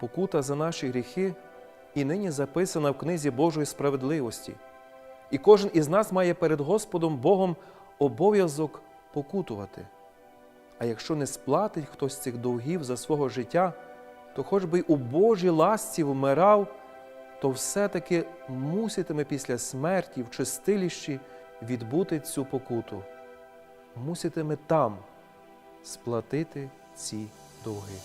покута за наші гріхи і нині записана в книзі Божої справедливості. І кожен із нас має перед Господом Богом обов'язок покутувати. А якщо не сплатить хтось цих довгів за свого життя, то хоч би й у Божій ласці вмирав, то все-таки муситиме після смерті в чистилищі відбути цю покуту. Муситиме там сплатити ці довги.